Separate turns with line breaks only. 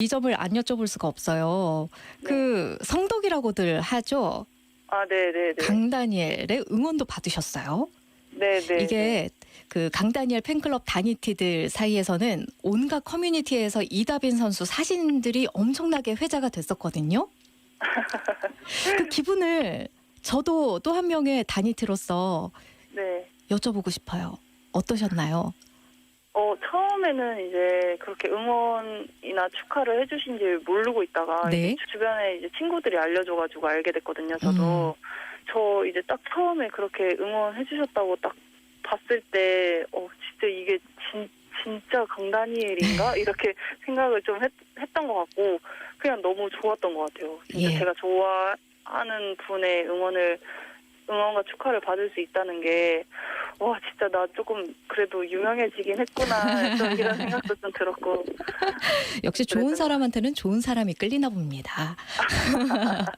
이 점을 안 여쭤볼 수가 없어요. 그 성덕이라고들 하죠.
아, 네, 네, 네.
강다니엘의 응원도 받으셨어요.
네, 네.
이게 그 강다니엘 팬클럽 다니티들 사이에서는 온갖 커뮤니티에서 이다빈 선수 사진들이 엄청나게 회자가 됐었거든요. 그 기분을 저도 또 한 명의 다니티로서
네.
여쭤보고 싶어요. 어떠셨나요?
어, 처음에는 이제 그렇게 응원이나 축하를 해주신 줄 모르고 있다가
네.
이제 주변에 이제 친구들이 알려줘가지고 알게 됐거든요. 저도 저 이제 딱 처음에 그렇게 응원해주셨다고 딱 봤을 때, 어, 진짜 이게 진, 진짜 강다니엘인가 이렇게 생각을 좀 했, 했던 것 같고 그냥 너무 좋았던 것 같아요. 진짜
예.
제가 좋아하는 분의 응원을 응원과 축하를 받을 수 있다는 게, 와, 진짜 나 조금 그래도 유명해지긴 했구나, 좀 이런 생각도 좀 들었고.
역시 좋은 사람한테는 좋은 사람이 끌리나 봅니다.